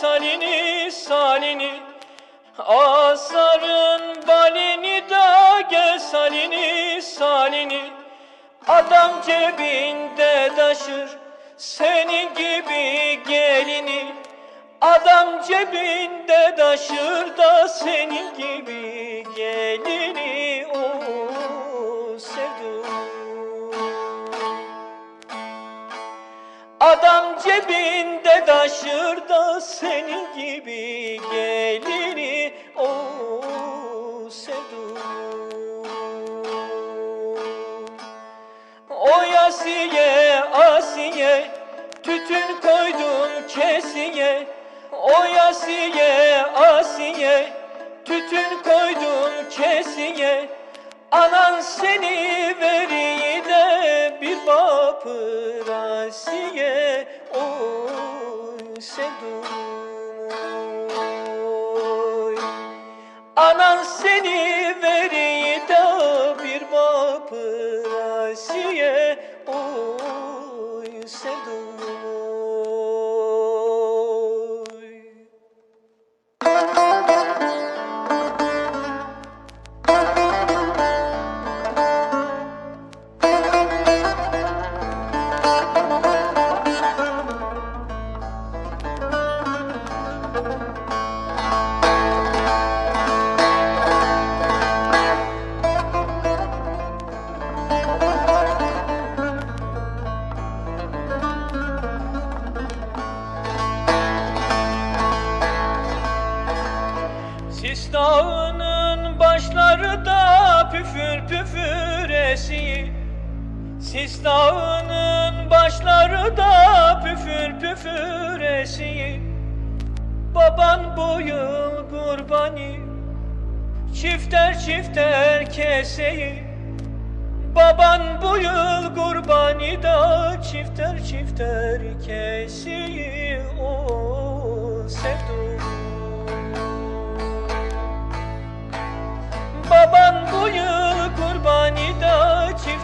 salini salini. Asarın balini da gel salini salini. Adam cebinde taşır senin gibi gelini. Adam cebinde taşır da senin gibi Adam cebinde taşır da senin gibi gelini o sevdum O yasiye asiye tütün koydun kesiye. O yasiye asiye tütün koydun kesiye. Anan seni veriyi de bir bapır asiye Oy sevdum oy Anan seni Sis dağının başları da püfür püfür esiyor. Sis dağının başları da püfür püfür esiyor. Baban bu yıl kurbani Çifter çifter keseyi Baban bu yıl kurbani da çifter çifter keseyi O sevdum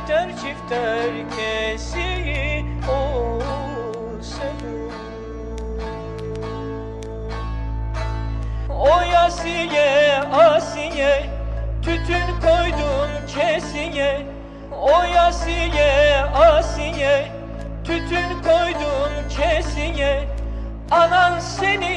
çifter çifter kesiyi o sevdum O yasiye asiye tütün koydun kesiye O yasiye asiye tütün koydun kesiye Anan seni